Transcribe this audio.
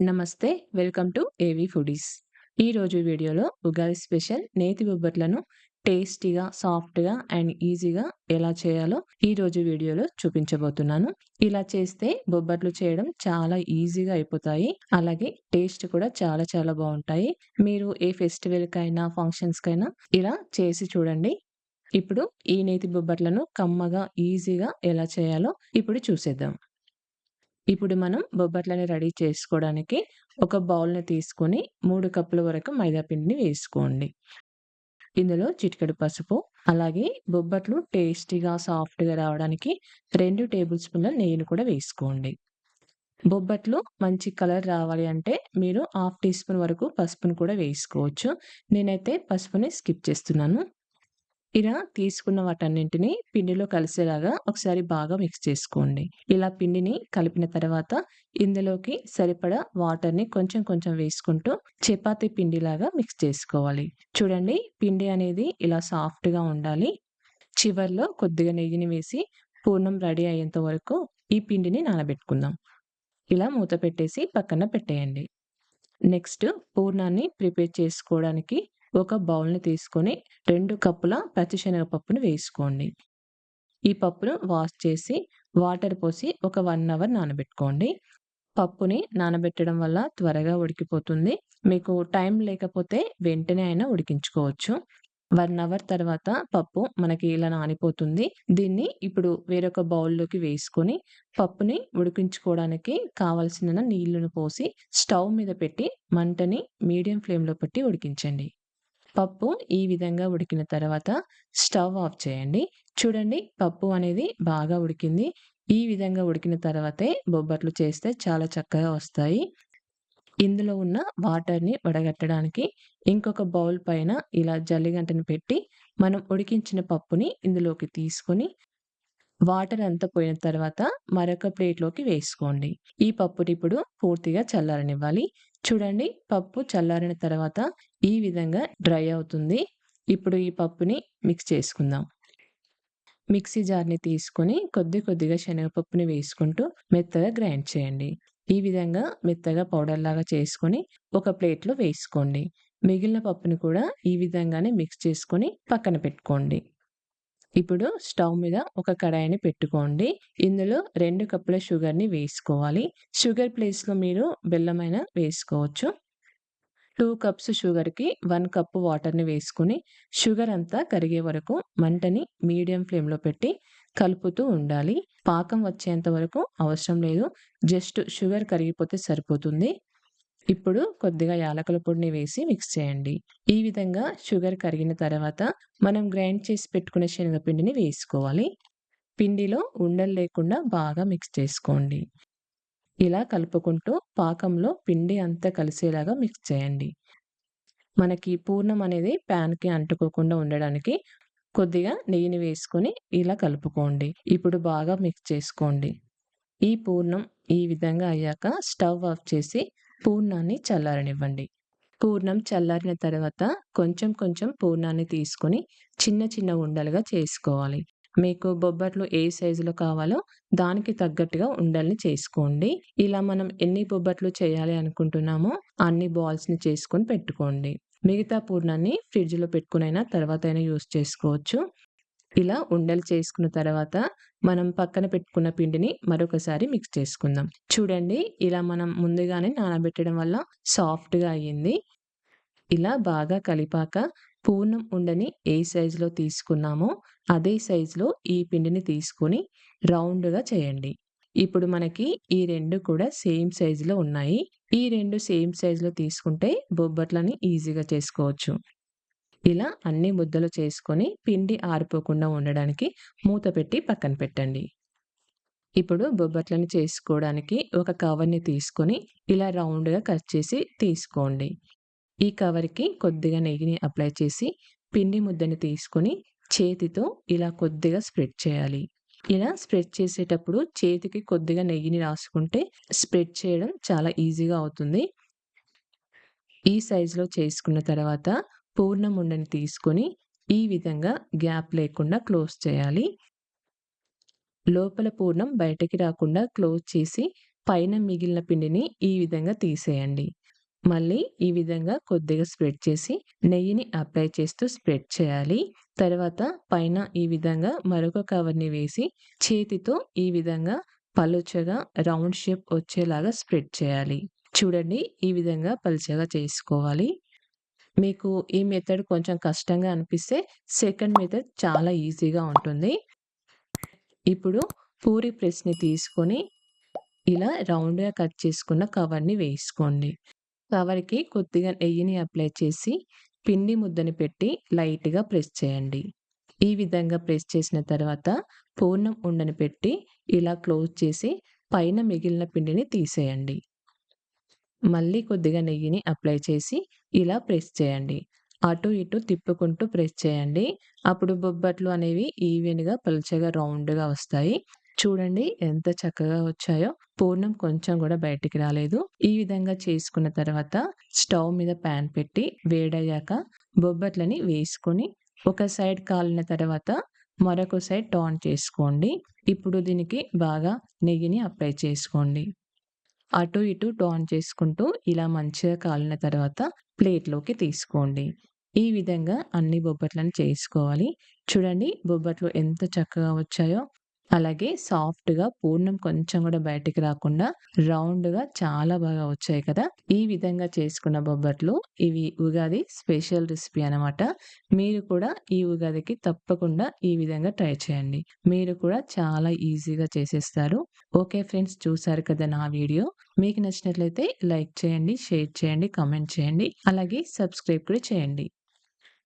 నమస్తే. Welcome to AV foodies. ఈరోజు వీడియోలో ఉగాది స్పెషల్ నేతి బొబ్బట్లను టేస్టీగా, సాఫ్ట్‌గా అండ్ ఈజీగా ఎలా చేయాలో ఈరోజు వీడియోలో చూపించబోతున్నాను. ఇలా చేస్తే బొబ్బట్లు చేయడం చాలా ఈజీగా అయిపోతాయి. అలాగే టేస్ట్ కూడా చాలా చాలా బాగుంటాయి మీరు ఏ ఫెస్టివల్‌కైనా, ఫంక్షన్స్‌కైనా ఇలా చేసి చూడండి. ఇప్పుడు ఈ నేతి బొబ్బట్లను కమ్మగా, ఈజీగా ఎలా చేయాలో ఇప్పుడు చూసేద్దాం. ఇప్పుడు మనం బొబ్బట్లని రెడీ చేసుకోవడానికి ఒక బౌల్‌ని తీసుకొని మూడు కప్పుల వరకు మైదాపిండిని వేసుకోండి. ఇందులో చిటికెడు పసుపు, అలాగే బొబ్బట్లు టేస్టీగా, సాఫ్ట్‌గా రావడానికి రెండు టేబుల్ స్పూన్ల నెయ్యిని కూడా వేసుకోండి. బొబ్బట్లు మంచి కలర్ రావాలి అంటే మీరు హాఫ్ టీ స్పూన్ వరకు పసుపును కూడా వేసుకోవచ్చు. నేనైతే పసుపుని స్కిప్ చేస్తున్నాను. ఇలా తీసుకున్న వాటన్నింటిని పిండిలో కలిసేలాగా ఒకసారి బాగా మిక్స్ చేసుకోండి. ఇలా పిండిని కలిపిన తర్వాత ఇందులోకి సరిపడా వాటర్‌ని కొంచెం కొంచెం వేసుకుంటూ చపాతి పిండిలాగా మిక్స్ చేసుకోవాలి. చూడండి పిండి అనేది ఇలా సాఫ్ట్‌గా ఉండాలి. చివర్లో కొద్దిగా నెయ్యిని వేసి పూర్ణం రెడీ అయ్యేంత వరకు ఈ పిండిని నానబెట్టుకుందాం. ఇలా మూత పెట్టేసి పక్కన పెట్టేయండి. నెక్స్ట్ పూర్ణాన్ని ప్రిపేర్ చేసుకోవడానికి ఒక బౌల్‌ని తీసుకొని రెండు కప్పుల పచ్చిశనగపప్పును వేసుకోండి. ఈ పప్పును వాష్ చేసి వాటర్ పోసి ఒక వన్ అవర్ నానబెట్టుకోండి. పప్పుని నానబెట్టడం వల్ల త్వరగా ఉడికిపోతుంది. మీకు టైం లేకపోతే వెంటనే అయినా ఉడికించుకోవచ్చు. వన్ అవర్ తర్వాత పప్పు మనకి ఇలా నానిపోతుంది. దీన్ని ఇప్పుడు వేరొక బౌల్‌లోకి వేసుకొని పప్పుని ఉడికించుకోవడానికి కావాల్సిన నీళ్ళను పోసి స్టవ్ మీద పెట్టి మంటని మీడియం ఫ్లేమ్‌లో పెట్టి ఉడికించండి. పప్పు ఈ విధంగా ఉడికిన తర్వాత స్టవ్ ఆఫ్ చేయండి. చూడండి పప్పు అనేది బాగా ఉడికింది. ఈ విధంగా ఉడికిన తర్వాతే బొబ్బట్లు చేస్తే చాలా చక్కగా వస్తాయి. ఇందులో ఉన్న వాటర్‌ని వడగట్టడానికి ఇంకొక బౌల్ పైన ఇలా జల్లిగంటని పెట్టి మనం ఉడికించిన పప్పుని ఇందులోకి తీసుకొని వాటర్ అంతా పోయిన తర్వాత మరొక ప్లేట్‌లోకి వేసుకోండి. ఈ పప్పుని ఇప్పుడు పూర్తిగా చల్లారనివ్వాలి. చూడండి పప్పు చల్లారిన తర్వాత ఈ విధంగా డ్రై అవుతుంది. ఇప్పుడు ఈ పప్పుని మిక్స్ చేసుకుందాం. మిక్సీ జార్‌ని తీసుకొని కొద్ది కొద్దిగా శనగపప్పుని వేసుకుంటూ మెత్తగా గ్రైండ్ చేయండి. ఈ విధంగా మెత్తగా పౌడర్‌లాగా చేసుకొని ఒక ప్లేట్‌లో వేసుకోండి. మిగిలిన పప్పుని కూడా ఈ విధంగానే మిక్స్ చేసుకొని పక్కన పెట్టుకోండి. ఇప్పుడు స్టవ్ మీద ఒక కడాయిని పెట్టుకోండి. ఇందులో రెండు కప్పుల షుగర్‌ని వేసుకోవాలి. షుగర్ ప్లేస్‌లో మీరు బెల్లమైన వేసుకోవచ్చు. టూ కప్స్ షుగర్‌కి వన్ కప్ వాటర్‌ని వేసుకొని షుగర్ అంతా కరిగే వరకు మంటని మీడియం ఫ్లేమ్‌లో పెట్టి కలుపుతూ ఉండాలి. పాకం వచ్చేంత వరకు అవసరం లేదు. జస్ట్ షుగర్ కరిగిపోతే సరిపోతుంది. ఇప్పుడు కొద్దిగా యాలకుల పొడిని వేసి మిక్స్ చేయండి. ఈ విధంగా షుగర్ కరిగిన తర్వాత మనం గ్రైండ్ చేసి పెట్టుకున్న శనగపిండిని వేసుకోవాలి. పిండిలో ఉండలు లేకుండా బాగా మిక్స్ చేసుకోండి. ఇలా కలుపుకుంటూ పాకంలో పిండి అంతా కలిసేలాగా మిక్స్ చేయండి. మనకి పూర్ణం అనేది పాన్‌కి అంటుకోకుండా ఉండడానికి కొద్దిగా నెయ్యిని వేసుకొని ఇలా కలుపుకోండి. ఇప్పుడు బాగా మిక్స్ చేసుకోండి. ఈ పూర్ణం ఈ విధంగా అయ్యాక స్టవ్ ఆఫ్ చేసి పూర్ణాన్ని చల్లారనివ్వండి. పూర్ణం చల్లారిన తర్వాత కొంచెం కొంచెం పూర్ణాన్ని తీసుకొని చిన్న చిన్న ఉండలుగా చేసుకోవాలి. మీకు బొబ్బట్లు ఏ సైజులో కావాలో దానికి తగ్గట్టుగా ఉండల్ని చేసుకోండి. ఇలా మనం ఎన్ని బొబ్బట్లు చేయాలి అనుకుంటున్నామో అన్ని బాల్స్‌ని చేసుకొని పెట్టుకోండి. మిగతా పూర్ణాన్ని ఫ్రిడ్జ్‌లో పెట్టుకున్న తర్వాత అయినా యూజ్ చేసుకోవచ్చు. ఇలా ఉండలు చేసుకున్న తర్వాత మనం పక్కన పెట్టుకున్న పిండిని మరొకసారి మిక్స్ చేసుకుందాం. చూడండి ఇలా మనం ముందుగానే నానబెట్టడం వల్ల సాఫ్ట్‌గా అయ్యింది. ఇలా బాగా కలిపాక పూర్ణం ఉండని ఏ సైజులో తీసుకున్నామో అదే సైజులో ఈ పిండిని తీసుకొని రౌండ్‌గా చేయండి. ఇప్పుడు మనకి ఈ రెండు కూడా సేమ్ సైజులో ఉన్నాయి. ఈ రెండు సేమ్ సైజులో తీసుకుంటే బొబ్బట్లని ఈజీగా చేసుకోవచ్చు. ఇలా అన్ని ముద్దలు చేసుకొని పిండి ఆరిపోకుండా ఉండడానికి మూత పెట్టి పక్కన పెట్టండి. ఇప్పుడు బొబ్బట్లను చేసుకోవడానికి ఒక కవర్‌ని తీసుకొని ఇలా రౌండ్‌గా కట్ చేసి తీసుకోండి. ఈ కవర్‌కి కొద్దిగా నెయ్యిని అప్లై చేసి పిండి ముద్దని తీసుకొని చేతితో ఇలా కొద్దిగా స్ప్రెడ్ చేయాలి. ఇలా స్ప్రెడ్ చేసేటప్పుడు చేతికి కొద్దిగా నెయ్యిని రాసుకుంటే స్ప్రెడ్ చేయడం చాలా ఈజీగా అవుతుంది. ఈ సైజులో చేసుకున్న తర్వాత పూర్ణం ఉండని తీసుకొని ఈ విధంగా గ్యాప్ లేకుండా క్లోజ్ చేయాలి. లోపల పూర్ణం బయటకి రాకుండా క్లోజ్ చేసి పైన మిగిలిన పిండిని ఈ విధంగా తీసేయండి. మళ్ళీ ఈ విధంగా కొద్దిగా స్ప్రెడ్ చేసి నెయ్యిని అప్లై చేస్తూ స్ప్రెడ్ చేయాలి. తర్వాత పైన ఈ విధంగా మరొక కవర్‌ని వేసి చేతితో ఈ విధంగా పలుచగా రౌండ్ షేప్ వచ్చేలాగా స్ప్రెడ్ చేయాలి. చూడండి ఈ విధంగా పలుచగా చేసుకోవాలి. మీకు ఈ మెథడ్ కొంచెం కష్టంగా అనిపిస్తే సెకండ్ మెథడ్ చాలా ఈజీగా ఉంటుంది. ఇప్పుడు పూరి ప్రెస్‌ని తీసుకొని ఇలా రౌండ్‌గా కట్ చేసుకున్న కవర్‌ని వేసుకోండి. కవర్‌కి కొద్దిగా నెయ్యిని అప్లై చేసి పిండి ముద్దని పెట్టి లైట్‌గా ప్రెస్ చేయండి. ఈ విధంగా ప్రెస్ చేసిన తర్వాత పూర్ణం ఉండని పెట్టి ఇలా క్లోజ్ చేసి పైన మిగిలిన పిండిని తీసేయండి. మళ్ళీ కొద్దిగా నెయ్యిని అప్లై చేసి ఇలా ప్రెస్ చేయండి. అటు ఇటు తిప్పుకుంటూ ప్రెస్ చేయండి. అప్పుడు బొబ్బట్లు అనేవి ఈవెన్‌గా పలుచగా రౌండ్‌గా వస్తాయి. చూడండి ఎంత చక్కగా వచ్చాయో. పూర్ణం కొంచెం కూడా బయటికి రాలేదు. ఈ విధంగా చేసుకున్న తర్వాత స్టవ్ మీద పాన్ పెట్టి వేడయ్యాక బొబ్బట్లని వేసుకొని ఒక సైడ్ కాలిన తర్వాత మరొక సైడ్ టర్న్ చేసుకోండి. ఇప్పుడు దీనికి బాగా నెయ్యిని అప్లై చేసుకోండి. అటు ఇటు టర్న్ చేసుకుంటూ ఇలా మంచిగా కాలిన తర్వాత ప్లేట్‌లోకి తీసుకోండి. ఈ విధంగా అన్ని బొబ్బట్లను చేసుకోవాలి. చూడండి బొబ్బట్లు ఎంత చక్కగా వచ్చాయో. అలాగే సాఫ్ట్‌గా పూర్ణం కొంచెం కూడా బయటికి రాకుండా రౌండ్‌గా చాలా బాగా వచ్చాయి కదా! ఈ విధంగా చేసుకున్న బొబ్బట్లు ఇవి ఉగాది స్పెషల్ రెసిపీ అనమాట. మీరు కూడా ఈ ఉగాదికి తప్పకుండా ఈ విధంగా ట్రై చేయండి. మీరు కూడా చాలా ఈజీగా చేసేస్తారు. ఓకే ఫ్రెండ్స్ చూసారు కదా నా వీడియో. మీకు నచ్చినట్లయితే లైక్ చేయండి, షేర్ చేయండి, కామెంట్ చేయండి. అలాగే సబ్స్క్రైబ్ కూడా చేయండి.